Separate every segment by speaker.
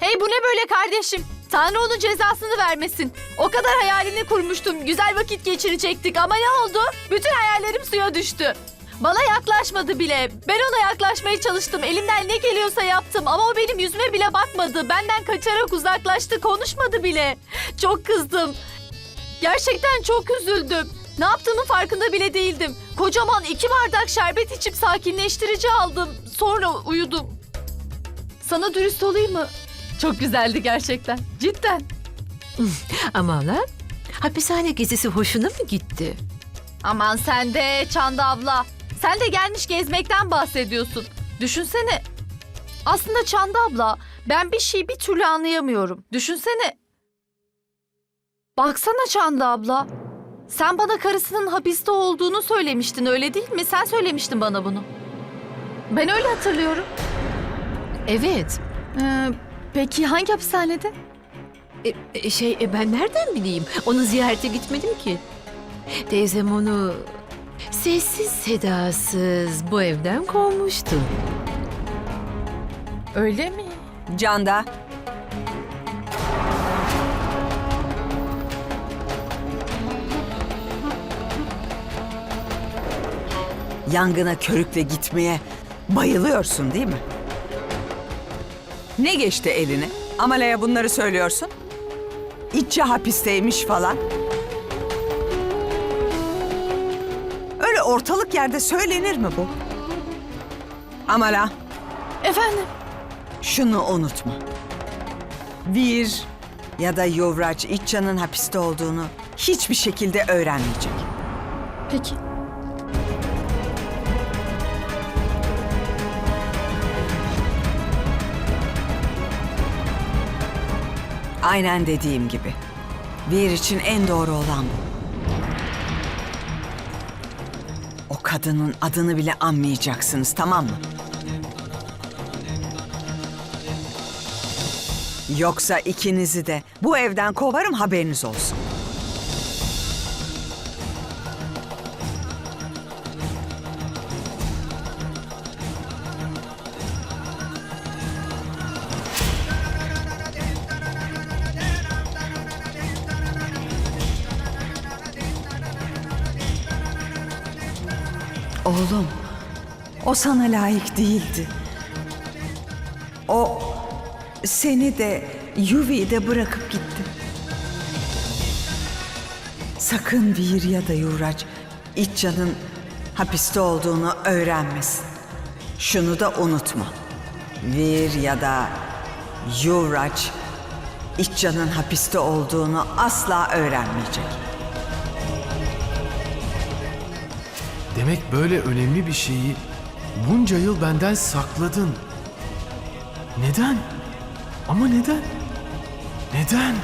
Speaker 1: Hey bu ne böyle kardeşim? Tanrı onun cezasını vermesin. O kadar hayalini kurmuştum. Güzel vakit geçirecektik ama ne oldu? Bütün hayallerim suya düştü. Bana yaklaşmadı bile. Ben ona yaklaşmaya çalıştım. Elimden ne geliyorsa yaptım ama o benim yüzüme bile bakmadı. Benden kaçarak uzaklaştı. Konuşmadı bile. Çok kızdım. Gerçekten çok üzüldüm. Ne yaptığımın farkında bile değildim. Kocaman iki bardak şerbet içip sakinleştirici aldım. Sonra uyudum. Sana dürüst olayım mı? Çok güzeldi gerçekten. Cidden.
Speaker 2: Ama lan hapishane gezisi hoşuna mı gitti?
Speaker 1: Aman sen de Çanda abla. Sen de gelmiş gezmekten bahsediyorsun. Düşünsene. Aslında Çanda abla ben bir şey bir türlü anlayamıyorum. Düşünsene. Baksana Çanda abla. Sen bana karısının hapiste olduğunu söylemiştin öyle değil mi? Sen söylemiştin bana bunu. Ben öyle hatırlıyorum.
Speaker 2: Evet.
Speaker 1: Ee, peki hangi hapishanede?
Speaker 2: E, e, şey e, ben nereden bileyim? Onu ziyarete gitmedim ki. Teyzem onu sessiz sedasız bu evden kovmuştu.
Speaker 1: Öyle mi?
Speaker 3: Canda. Yangına körükle gitmeye bayılıyorsun değil mi? Ne geçti eline? Amala'ya bunları söylüyorsun. İtçe hapisteymiş falan. Öyle ortalık yerde söylenir mi bu? Amala.
Speaker 1: Efendim?
Speaker 3: Şunu unutma. Vir ya da Yuvraç İtça'nın hapiste olduğunu hiçbir şekilde öğrenmeyecek.
Speaker 1: Peki.
Speaker 3: Aynen dediğim gibi. Vir için en doğru olan bu. O kadının adını bile anmayacaksınız tamam mı? Yoksa ikinizi de bu evden kovarım haberiniz olsun. Oğlum, o sana layık değildi. O seni de Yuvi'yi de bırakıp gitti. Sakın Vir ya da Yuraç İtcan'ın hapiste olduğunu öğrenmesin. Şunu da unutma. Vir ya da Yuraç İtcan'ın hapiste olduğunu asla öğrenmeyecek.
Speaker 4: Demek böyle önemli bir şeyi bunca yıl benden sakladın. Neden? Ama neden? Neden?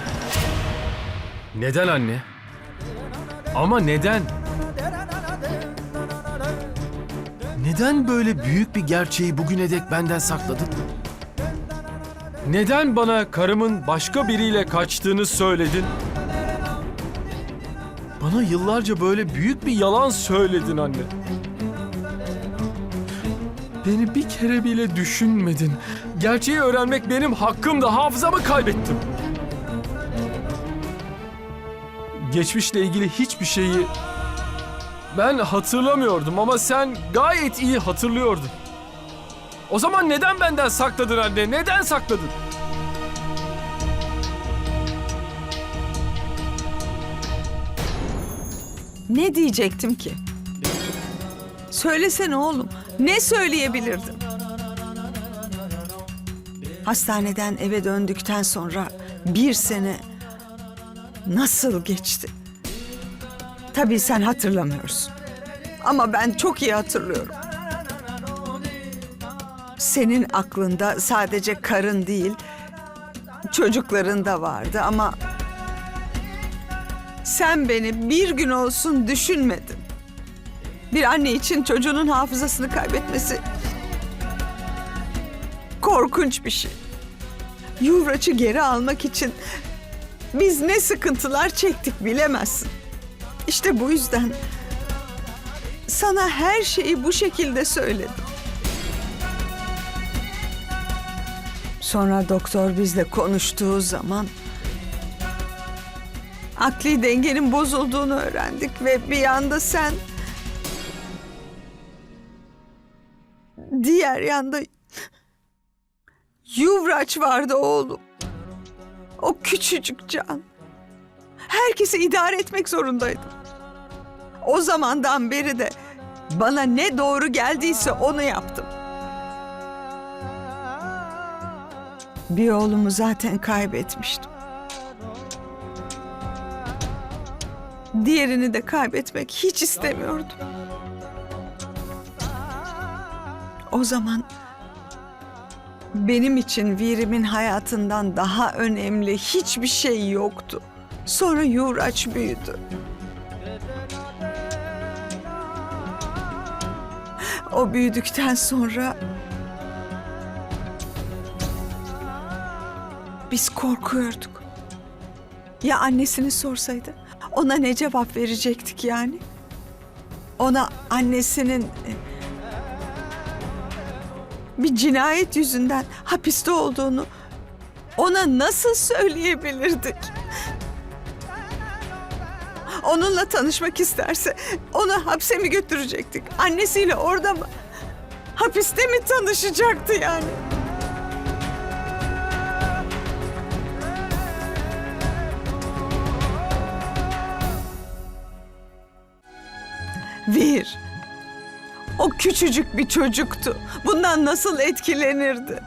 Speaker 4: Neden anne? Ama neden? Neden böyle büyük bir gerçeği bugüne dek benden sakladın? Neden bana karımın başka biriyle kaçtığını söyledin? Bana yıllarca böyle büyük bir yalan söyledin anne. Beni bir kere bile düşünmedin. Gerçeği öğrenmek benim hakkımdı. Hafızamı kaybettim. Geçmişle ilgili hiçbir şeyi ben hatırlamıyordum ama sen gayet iyi hatırlıyordun. O zaman neden benden sakladın anne? Neden sakladın?
Speaker 3: Ne diyecektim ki? Söylesene oğlum. Ne söyleyebilirdim? Hastaneden eve döndükten sonra bir sene nasıl geçti? Tabii sen hatırlamıyorsun. Ama ben çok iyi hatırlıyorum. Senin aklında sadece karın değil, çocukların da vardı ama sen beni bir gün olsun düşünmedin. Bir anne için çocuğunun hafızasını kaybetmesi korkunç bir şey. Yuvraç'ı geri almak için biz ne sıkıntılar çektik bilemezsin. İşte bu yüzden sana her şeyi bu şekilde söyledim. Sonra doktor bizle konuştuğu zaman akli dengenin bozulduğunu öğrendik ve bir yanda sen diğer yanda Yuvraç vardı oğlum. O küçücük can. Herkesi idare etmek zorundaydım. O zamandan beri de bana ne doğru geldiyse onu yaptım. Bir oğlumu zaten kaybetmiştim. Diğerini de kaybetmek hiç istemiyordum. O zaman benim için Virim'in hayatından daha önemli hiçbir şey yoktu. Sonra Yuraç büyüdü. O büyüdükten sonra biz korkuyorduk. Ya annesini sorsaydı ona ne cevap verecektik yani? Ona annesinin bir cinayet yüzünden hapiste olduğunu ona nasıl söyleyebilirdik? Onunla tanışmak isterse onu hapse mi götürecektik? Annesiyle orada mı? Hapiste mi tanışacaktı yani? Vir. O küçücük bir çocuktu. Bundan nasıl etkilenirdi?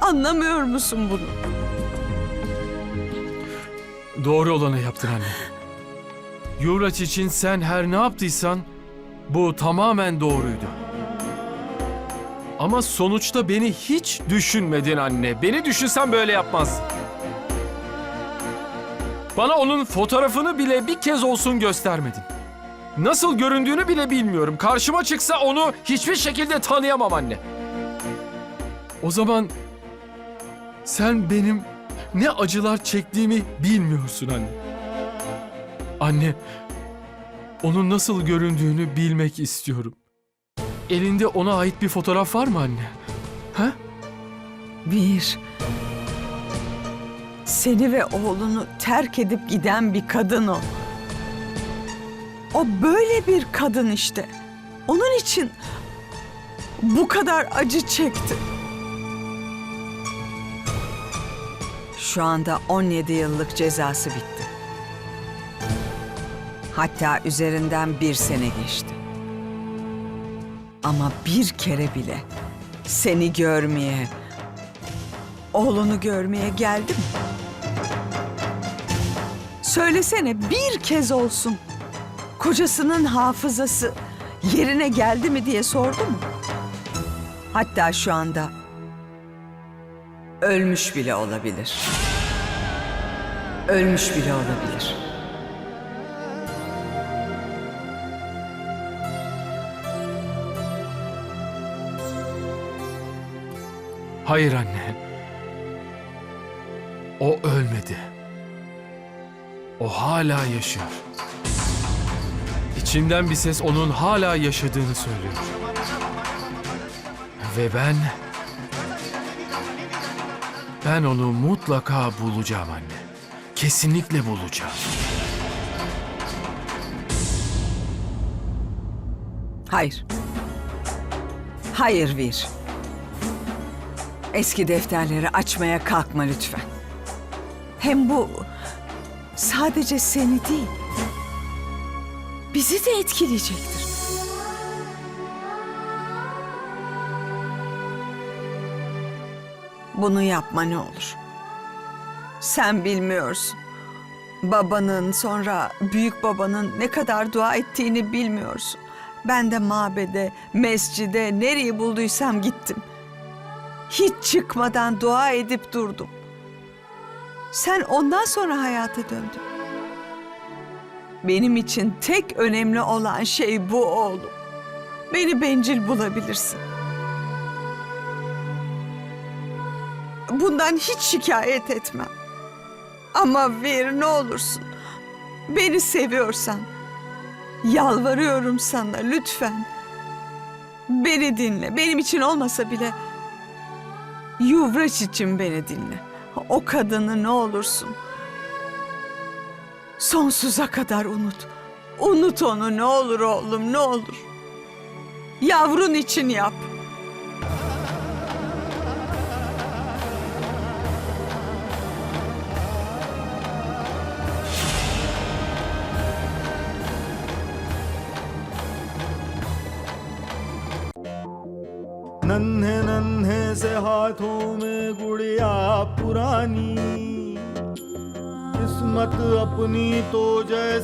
Speaker 3: Anlamıyor musun bunu?
Speaker 4: Doğru olanı yaptın anne. Yuvraç için sen her ne yaptıysan bu tamamen doğruydu. Ama sonuçta beni hiç düşünmedin anne. Beni düşünsen böyle yapmaz. Bana onun fotoğrafını bile bir kez olsun göstermedin. Nasıl göründüğünü bile bilmiyorum. Karşıma çıksa onu hiçbir şekilde tanıyamam anne. O zaman sen benim ne acılar çektiğimi bilmiyorsun anne. Anne, onun nasıl göründüğünü bilmek istiyorum. Elinde ona ait bir fotoğraf var mı anne? Ha?
Speaker 3: Bir. Seni ve oğlunu terk edip giden bir kadın o. O böyle bir kadın işte. Onun için bu kadar acı çekti. Şu anda 17 yıllık cezası bitti. Hatta üzerinden bir sene geçti. Ama bir kere bile seni görmeye, oğlunu görmeye geldi mi? Söylesene bir kez olsun. Kocasının hafızası yerine geldi mi diye sordu mu? Hatta şu anda ölmüş bile olabilir. Ölmüş bile olabilir.
Speaker 4: Hayır anne. O ölmedi. O hala yaşıyor. İçimden bir ses onun hala yaşadığını söylüyor. Ve ben... Ben onu mutlaka bulacağım anne. Kesinlikle bulacağım.
Speaker 3: Hayır. Hayır Vir. Eski defterleri açmaya kalkma lütfen. Hem bu sadece seni değil, bizi de etkileyecektir. Bunu yapma ne olur. Sen bilmiyorsun. Babanın sonra büyük babanın ne kadar dua ettiğini bilmiyorsun. Ben de mabede, mescide, nereyi bulduysam gittim. Hiç çıkmadan dua edip durdum. Sen ondan sonra hayata döndün. Benim için tek önemli olan şey bu oğlum. Beni bencil bulabilirsin. Bundan hiç şikayet etmem. Ama ver ne olursun. Beni seviyorsan yalvarıyorum sana lütfen. Beni dinle. Benim için olmasa bile Yuvraç için beni dinle. O kadını ne olursun. Sonsuza kadar unut. Unut onu ne olur oğlum ne olur. Yavrun için yap.
Speaker 5: नन्हे नन्हे से हाथों में गुड़िया पुरानी मत अपनी तो जय